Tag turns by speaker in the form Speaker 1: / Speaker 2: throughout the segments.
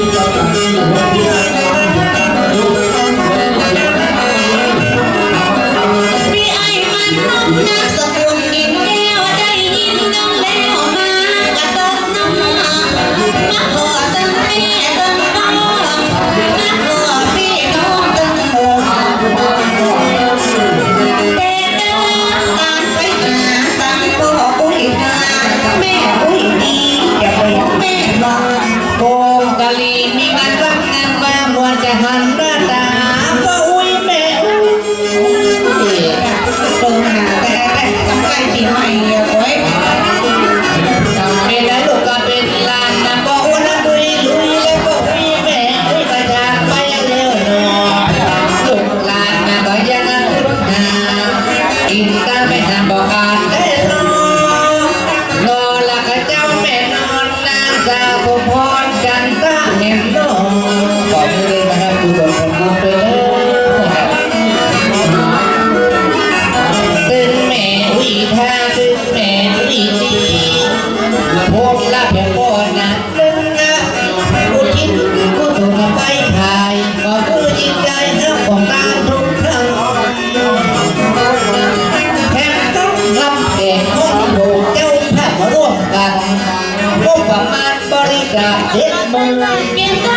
Speaker 1: Obrigado. ・おはよう。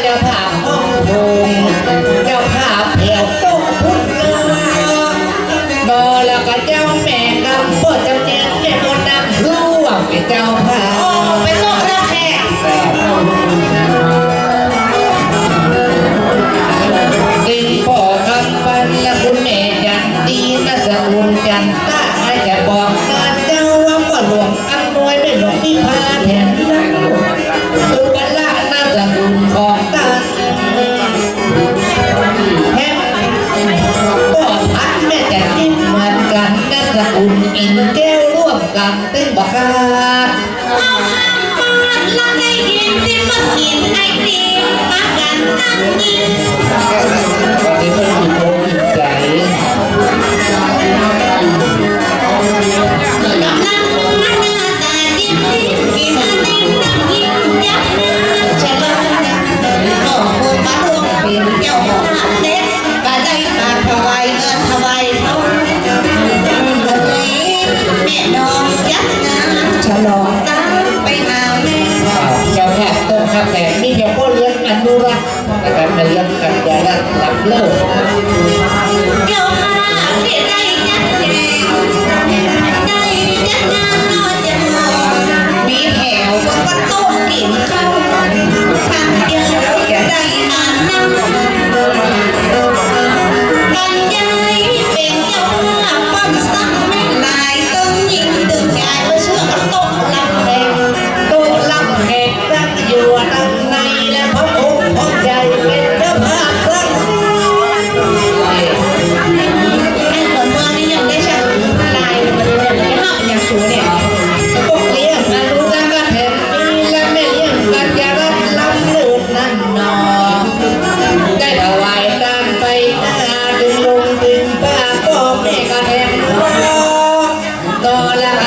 Speaker 1: เจ้า
Speaker 2: ภาพห้
Speaker 1: อง
Speaker 2: โถ
Speaker 1: งเจ้า
Speaker 2: ภาพแถวต้มพุทธบอแล้ก็เจ้าแม่กำปดเจ้าแม่แม่บ
Speaker 1: นน้ำร่วงเป็
Speaker 2: นเจ้า
Speaker 1: ภาพเป็นโต๊ะ
Speaker 2: รับแขกดินพ่อกำปั้นและคุณแม่จั
Speaker 1: นตีนะ
Speaker 2: ส
Speaker 1: กุลจันตาจะ
Speaker 2: บ
Speaker 1: อ
Speaker 2: กกาเจ้าว่าก็หลวง
Speaker 1: อัน
Speaker 2: น้
Speaker 1: อยไม่หลง
Speaker 2: ที่พาแทน การเยั
Speaker 1: กกั
Speaker 3: นดา
Speaker 1: ราหลักโลก Hola.